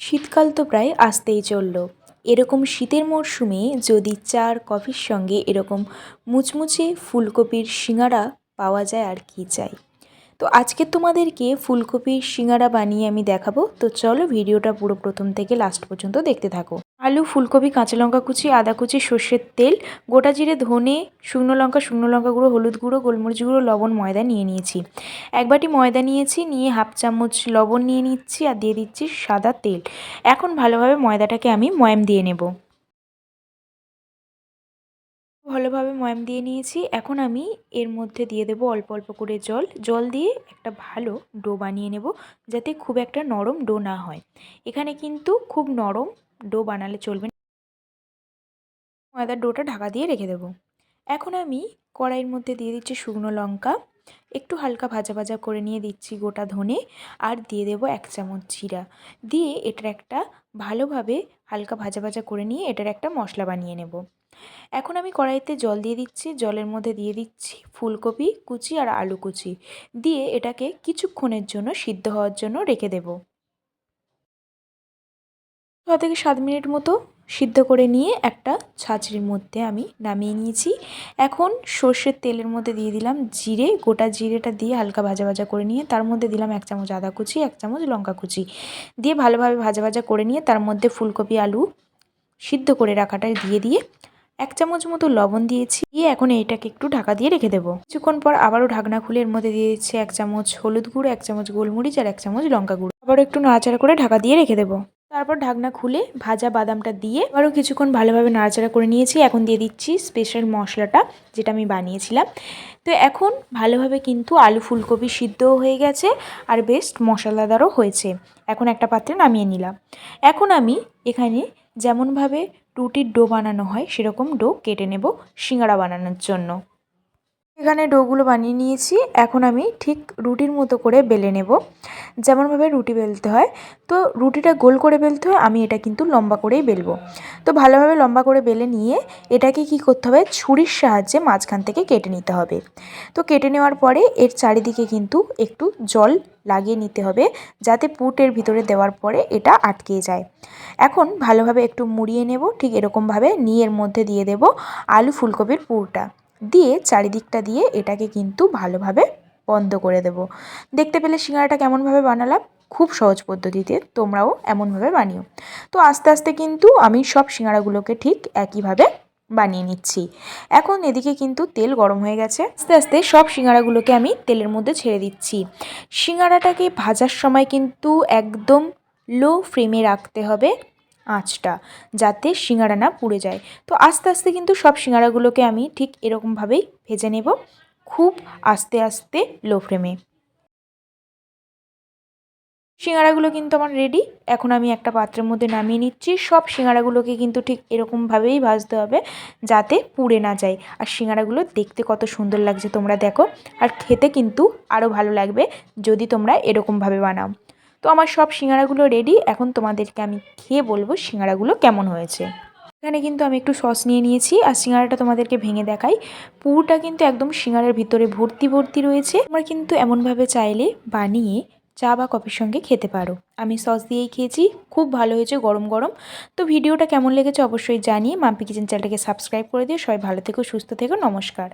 শীতকাল তো প্রায় আসতেই চলল। এরকম শীতের মরশুমে যদি চার কফির সঙ্গে এরকম মুচমুচে ফুলকপির শিঙাড়া পাওয়া যায় আর কি চাই। তো আজকে তোমাদেরকে ফুলকপির সিঙাড়া বানিয়ে আমি দেখাবো। তো চলো ভিডিওটা পুরো প্রথম থেকে লাস্ট পর্যন্ত দেখতে থাকো। আলু, ফুলকপি, কাঁচা লঙ্কা কুচি, আদা কুচি, সর্ষের তেল, গোটা জিরে, ধনে, শুকনো লঙ্কা শুকনো লঙ্কা গুঁড়ো, হলুদ গুঁড়ো, গোলমরিচ গুঁড়ো, লবণ, ময়দা নিয়ে নিয়েছি। এক বাটি ময়দা নিয়েছি, নিয়ে হাফ চামচ লবণ নিয়ে নিচ্ছি আর দিয়ে দিচ্ছি সাদা তেল। এখন ভালোভাবে ময়দাটাকে আমি ময়াম দিয়ে নেব। ভালোভাবে ময়াম দিয়ে নিয়েছি। এখন আমি এর মধ্যে দিয়ে দেবো অল্প অল্প করে জল। জল দিয়ে একটা ভালো ডো বানিয়ে নেব যাতে খুব একটা নরম ডো না হয়। এখানে কিন্তু খুব নরম ডো বানালে চলবে ময়দার ডোটা ঢাকা দিয়ে রেখে দেবো। এখন আমি কড়াইয়ের মধ্যে দিয়ে দিচ্ছি শুকনো লঙ্কা। একটু হালকা ভাজা ভাজা করে নিয়ে দিচ্ছি গোটা ধনে। আর দিয়ে দেবো এক চামচ জিরা। দিয়ে এটার একটা ভালোভাবে হালকা ভাজা ভাজা করে নিয়ে এটার একটা মশলা বানিয়ে নেব। এখন আমি কড়াইতে জল দিয়ে দিচ্ছি, জলের মধ্যে দিয়ে দিচ্ছি ফুলকপি, কুচি আর আলু কুচি। দিয়ে এটাকে কিছুক্ষণের জন্য সিদ্ধ হওয়ার জন্য রেখে দেব। ছ থেকে সাত মিনিট মতো সিদ্ধ করে নিয়ে একটা ছাঁচড়ির মধ্যে আমি নামিয়ে নিয়েছি। এখন সর্ষের তেলের মধ্যে দিয়ে দিলাম জিরে, গোটা জিরেটা দিয়ে হালকা ভাজা ভাজা করে নিয়ে তার মধ্যে দিলাম এক চামচ আদা কুচি, এক চামচ লঙ্কা কুচি। দিয়ে ভালোভাবে ভাজা ভাজা করে নিয়ে তার মধ্যে ফুলকপি, আলু সিদ্ধ করে রাখাটা দিয়ে দিয়ে এক চামচ মতো লবণ দিয়েছি, দিয়ে এখন এইটাকে একটু ঢাকা দিয়ে রেখে দেবো। কিছুক্ষণ পর আবারও ঢাকনা খুলে এর মধ্যে দিয়ে এক চামচ হলুদ গুঁড়ো, এক চামচ গোলমরিচ আর এক চামচ লঙ্কা গুঁড়ো। আবারও একটু নাড়াচাড়া করে ঢাকা দিয়ে রেখে দেবো। তারপর ঢাকনা খুলে ভাজা বাদামটা দিয়ে আবারও কিছুক্ষণ ভালোভাবে নাড়াচাড়া করে নিয়েছি। এখন দিয়ে দিচ্ছি স্পেশাল মশলাটা, যেটা আমি বানিয়েছিলাম। তো এখন ভালোভাবে কিন্তু আলু ফুলকপি সিদ্ধও হয়ে গেছে আর বেশ মশলাদারও হয়েছে। এখন একটা পাত্রে নামিয়ে নিলাম। এখন আমি এখানে যেমনভাবে রুটির ডো বানানো হয়, সেরকম ডো কেটে নেব সিঙ্গাড়া বানানোর জন্য। এখানে ডোগুলো বানিয়ে নিয়েছি, এখন আমি ঠিক রুটির মতো করে বেলে নেব। যেমনভাবে রুটি বেলতে হয়, তো রুটিটা গোল করে বেলতে হয়, আমি এটা কিন্তু লম্বা করেই বেলবো। তো ভালোভাবে লম্বা করে বেলে নিয়ে এটাকে কি করতে হবে, ছুরির সাহায্যে মাঝখান থেকে কেটে নিতে হবে। তো কেটে নেওয়ার পরে এর চারিদিকে কিন্তু একটু জল লাগিয়ে নিতে হবে, যাতে পুটের ভিতরে দেওয়ার পরে এটা আটকে যায়। এখন ভালোভাবে একটু মুড়িয়ে নেব, ঠিক এরকমভাবে নিয়ে এর মধ্যে দিয়ে দেব আলু ফুলকপির পুরটা। দিয়ে চারিদিকটা দিয়ে এটাকে কিন্তু ভালোভাবে বন্ধ করে দেব। দেখতে পেলে সিঙ্গারাটা কেমনভাবে বানালাম? খুব সহজ পদ্ধতিতে তোমরাও এমনভাবে বানিও। তো আস্তে আস্তে কিন্তু আমি সব সিঙ্গারাগুলোকে ঠিক একইভাবে বানিয়ে নিচ্ছি। এখন এদিকে কিন্তু তেল গরম হয়ে গেছে। আস্তে আস্তে সব সিঙ্গারাগুলোকে আমি তেলের মধ্যে ছেড়ে দিচ্ছি। সিঙ্গারাটাকে ভাজার সময় কিন্তু একদম লো ফ্লেমে রাখতে হবে আঁচটা, যাতে সিঙ্গারা না পুড়ে যায়। তো আস্তে আস্তে কিন্তু সব সিঙ্গারাগুলোকে আমি ঠিক এরকমভাবেই ভেজে নেব। খুব আস্তে আস্তে লো ফ্লেমে সিঙ্গারাগুলো কিন্তু আমার রেডি এখন আমি একটা পাত্রের মধ্যে নামিয়ে নিচ্ছি। সব সিঙ্গারাগুলোকে কিন্তু ঠিক এরকমভাবেই ভাজতে হবে যাতে পুড়ে না যায়। আর সিঙ্গারাগুলো দেখতে কত সুন্দর লাগছে তোমরা দেখো। আর খেতে কিন্তু আরও ভালো লাগবে যদি তোমরা এরকমভাবে বানাও। তো আমার সব সিঙ্গারাগুলো রেডি এখন তোমাদেরকে আমি খেয়ে বলব সিঙ্গারাগুলো কেমন হয়েছে। এখানে কিন্তু আমি একটু সস নিয়ে নিয়েছি আর সিঙ্গারাটা তোমাদেরকে ভেঙে দেখাই। পুরোটা কিন্তু একদম সিঙ্গারের ভিতরে ভর্তি ভর্তি রয়েছে। তোমরা কিন্তু এমনভাবে চাইলে বানিয়ে চা বা কফির সঙ্গে খেতে পারো। আমি সস দিয়েই খেয়েছি, খুব ভালো হয়েছে গরম গরম। তো ভিডিওটা কেমন লেগেছে অবশ্যই জানিয়ে মাম্পি কিচেন চ্যানেলটাকে সাবস্ক্রাইব করে দিয়ে সবাই ভালো থেকো, সুস্থ থেকো, নমস্কার।